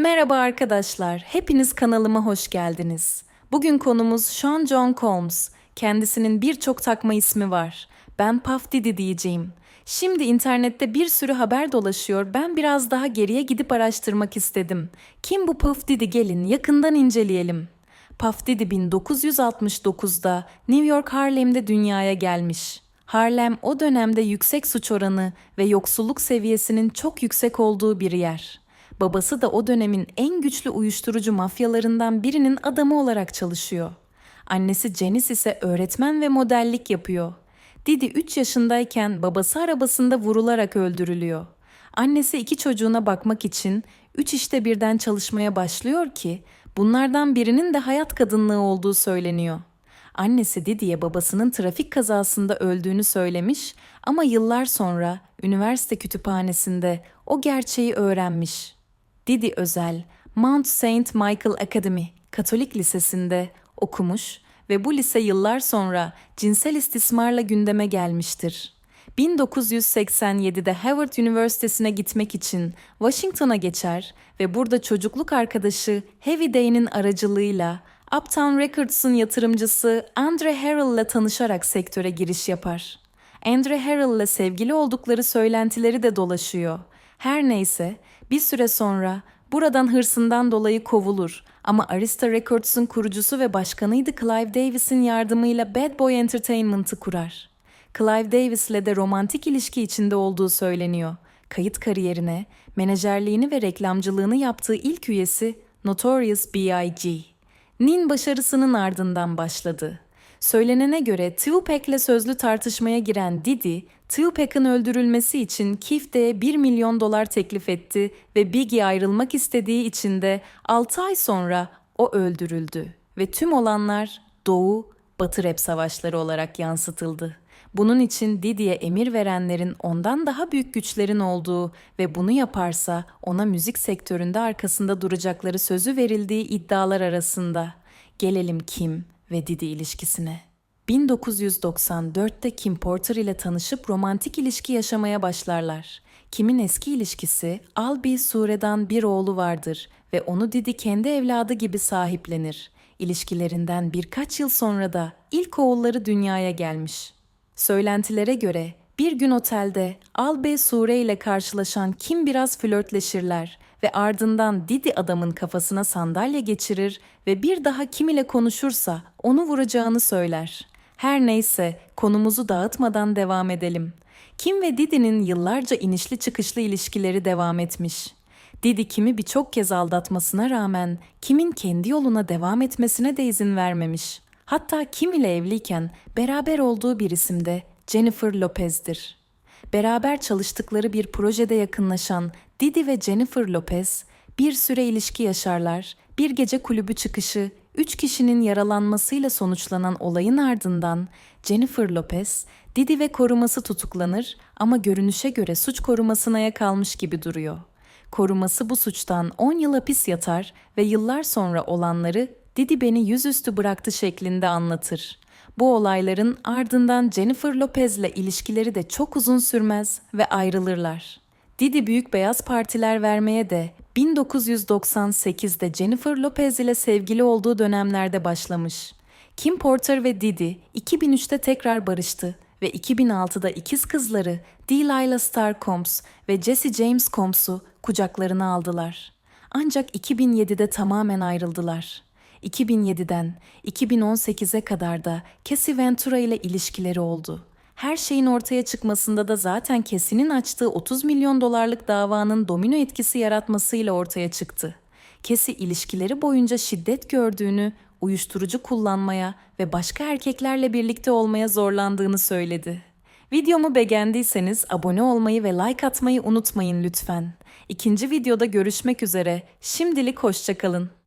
Merhaba arkadaşlar, hepiniz kanalıma hoş geldiniz. Bugün konumuz Sean John Combs. Kendisinin birçok takma ismi var. Ben Puff Diddy diyeceğim. Şimdi internette bir sürü haber dolaşıyor. Ben biraz daha geriye gidip araştırmak istedim. Kim bu Puff Diddy gelin yakından inceleyelim. Puff Diddy 1969'da New York Harlem'de dünyaya gelmiş. Harlem o dönemde yüksek suç oranı ve yoksulluk seviyesinin çok yüksek olduğu bir yer. Babası da o dönemin en güçlü uyuşturucu mafyalarından birinin adamı olarak çalışıyor. Annesi Janice ise öğretmen ve modellik yapıyor. Didi 3 yaşındayken babası arabasında vurularak öldürülüyor. Annesi iki çocuğuna bakmak için üç işte birden çalışmaya başlıyor ki bunlardan birinin de hayat kadınlığı olduğu söyleniyor. Annesi Didi'ye babasının trafik kazasında öldüğünü söylemiş ama yıllar sonra üniversite kütüphanesinde o gerçeği öğrenmiş. Didi Özel, Mount Saint Michael Academy Katolik Lisesi'nde okumuş ve bu lise yıllar sonra cinsel istismarla gündeme gelmiştir. 1987'de Harvard Üniversitesi'ne gitmek için Washington'a geçer ve burada çocukluk arkadaşı Heavy Day'nin aracılığıyla Uptown Records'ın yatırımcısı Andre Harrell ile tanışarak sektöre giriş yapar. Andre Harrell ile sevgili oldukları söylentileri de dolaşıyor. Her neyse bir süre sonra buradan hırsından dolayı kovulur ama Arista Records'un kurucusu ve başkanıydı Clive Davis'in yardımıyla Bad Boy Entertainment'ı kurar. Clive Davis ile de romantik ilişki içinde olduğu söyleniyor. Kayıt kariyerine, menajerliğini ve reklamcılığını yaptığı ilk üyesi Notorious B.I.G. Nin başarısının ardından başladı. Söylenene göre Tupac'le sözlü tartışmaya giren Diddy, Tupac'ın öldürülmesi için Keef'te 1 milyon dolar teklif etti ve Biggie ayrılmak istediği için de 6 ay sonra o öldürüldü ve tüm olanlar Doğu, Batı rap savaşları olarak yansıtıldı. Bunun için Diddy'ye emir verenlerin ondan daha büyük güçlerin olduğu ve bunu yaparsa ona müzik sektöründe arkasında duracakları sözü verildiği iddialar arasında. Gelelim Kim ve Diddy ilişkisine. 1994'te Kim Porter ile tanışıp romantik ilişki yaşamaya başlarlar. Kim'in eski ilişkisi Albi Sure'dan bir oğlu vardır ve onu Didi kendi evladı gibi sahiplenir. İlişkilerinden birkaç yıl sonra da ilk oğulları dünyaya gelmiş. Söylentilere göre bir gün otelde Albe Sure ile karşılaşan Kim biraz flörtleşirler ve ardından Didi adamın kafasına sandalye geçirir ve bir daha Kim ile konuşursa onu vuracağını söyler. Her neyse konumuzu dağıtmadan devam edelim. Kim ve Didi'nin yıllarca inişli çıkışlı ilişkileri devam etmiş. Didi Kim'i birçok kez aldatmasına rağmen Kim'in kendi yoluna devam etmesine de izin vermemiş. Hatta Kim ile evliyken beraber olduğu bir isim de Jennifer Lopez'dir. Beraber çalıştıkları bir projede yakınlaşan Didi ve Jennifer Lopez bir süre ilişki yaşarlar. Bir gece kulübü çıkışı üç kişinin yaralanmasıyla sonuçlanan olayın ardından Jennifer Lopez, Didi ve koruması tutuklanır ama görünüşe göre suç korumasına yakalmış gibi duruyor. Koruması bu suçtan 10 yıl hapis yatar ve yıllar sonra olanları Didi beni yüzüstü bıraktı şeklinde anlatır. Bu olayların ardından Jennifer Lopez'le ilişkileri de çok uzun sürmez ve ayrılırlar. Didi büyük beyaz partiler vermeye de 1998'de Jennifer Lopez ile sevgili olduğu dönemlerde başlamış. Kim Porter ve Didi 2003'te tekrar barıştı ve 2006'da ikiz kızları Delilah Star Combs ve Jesse James Combs'u kucaklarına aldılar. Ancak 2007'de tamamen ayrıldılar. 2007'den 2018'e kadar da Cassie Ventura ile ilişkileri oldu. Her şeyin ortaya çıkmasında da zaten Cassie'nin açtığı 30 milyon dolarlık davanın domino etkisi yaratmasıyla ortaya çıktı. Cassie ilişkileri boyunca şiddet gördüğünü, uyuşturucu kullanmaya ve başka erkeklerle birlikte olmaya zorlandığını söyledi. Videomu beğendiyseniz abone olmayı ve like atmayı unutmayın lütfen. İkinci videoda görüşmek üzere. Şimdilik hoşçakalın.